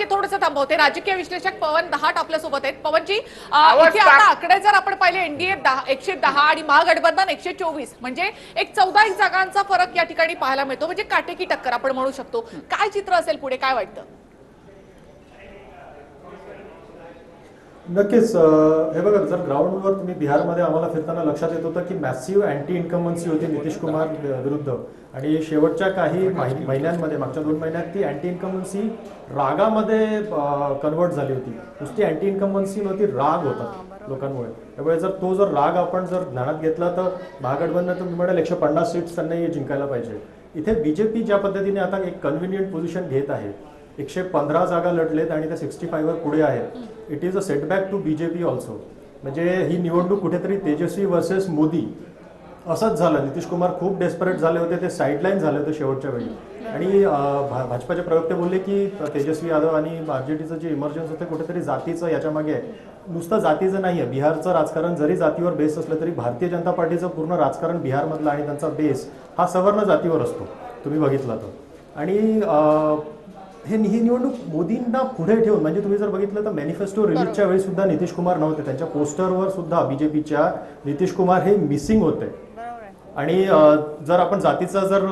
म्हणजे थोडंसं थांबवते. राजकीय विश्लेषक पवन दहाट आपल्यासोबत आहेत. पवनजी इथे आता. आकडे जर आपण पाहिले एनडीए एकशे दहा आणि महागठबंधन एकशे चोवीस. म्हणजे एक चौदा एक जागांचा फरक या ठिकाणी पाहायला मिळतो. म्हणजे काटेकी टक्कर आपण म्हणू शकतो. काय चित्र असेल पुढे? काय वाटतं? नक्कीच हे बघा जर ग्राउंडवर तुम्ही बिहारमध्ये आम्हाला फिरताना लक्षात येत होतं की मॅसिव्ह अँटी इन्कमन्सी होती नितीश कुमार विरुद्ध. आणि शेवटच्या काही माहि- महिन्यांमध्ये मागच्या दोन महिन्यात ती अँटी इन्कमन्सी रागामध्ये कन्वर्ट झाली होती. नुसती अँटी इन्कमन्सी नव्हती राग होता लोकांमुळे. त्यामुळे जर तो जर राग आपण जर ध्यानात घेतला तर महागठबंधन तुम्ही म्हणाल एकशे पन्नास सीट्स त्यांना जिंकायला पाहिजे. इथे बीजेपी ज्या पद्धतीने आता एक कन्व्हिनियंट पोझिशन घेत आहे एकशे पंधरा जागा लढलेत आणि त्या सिक्स्टी फायव्हर पुढे आहेत. It is a setback to BJP also म्हणजे ही निवडणूक कुठेतरी तेजस्वी वर्सेस मोदी. असंच झालं. नितीश कुमार खूप डेस्परेट झाले होते. ते साईडलाईन झाले होते शेवटच्या वेळी. आणि भाजपाचे प्रवक्ते बोलले की तेजस्वी यादव आणि आरजेडीचं जे इमर्जन्स होते कुठेतरी जातीचं याच्या मागे आहे. नुसतं जातीचं नाही आहे बिहारचं राजकारण जरी जातीवर बेस असलं तरी भारतीय जनता पार्टीचं पूर्ण राजकारण बिहारमधलं आणि त्यांचा बेस हा सवर्ण जातीवर असतो. तुम्ही बघितला तर. आणि हे ही निवडणूक मोदींना पुढे ठेवून म्हणजे तुम्ही जर बघितलं तर मॅनिफेस्टो रिलीजच्या वेळी सुद्धा नितीश कुमार नव्हते. त्यांच्या पोस्टरवर सुद्धा बीजेपीच्या नितीश कुमार हे मिसिंग होते. आणि जर आपण जातीचा जर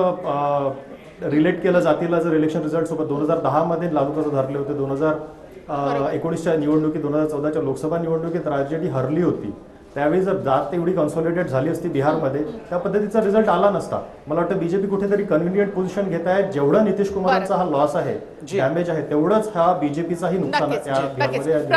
रिलेट केलं जातीला जर इलेक्शन रिझल्ट सोबत दोन हजार दहा मध्ये लागू कसं धरले होते दोन हजार एकोणीसच्या निवडणुकीत दोन हजार चौदाच्या लोकसभा निवडणुकीत राजजेडी हरली होती. त्यावेळी जर जात एवढी कॉन्सॉलिडेट झाली असती बिहारमध्ये त्या पद्धतीचा रिझल्ट आला नसता. मला वाटतं बीजेपी कुठेतरी कन्व्हिनियंट पोझिशन घेत आहे. जेवढा नितीश कुमारांचा हा लॉस आहे डॅमेज आहे तेवढंच हा बीजेपीचाही नुकसान नक्कीच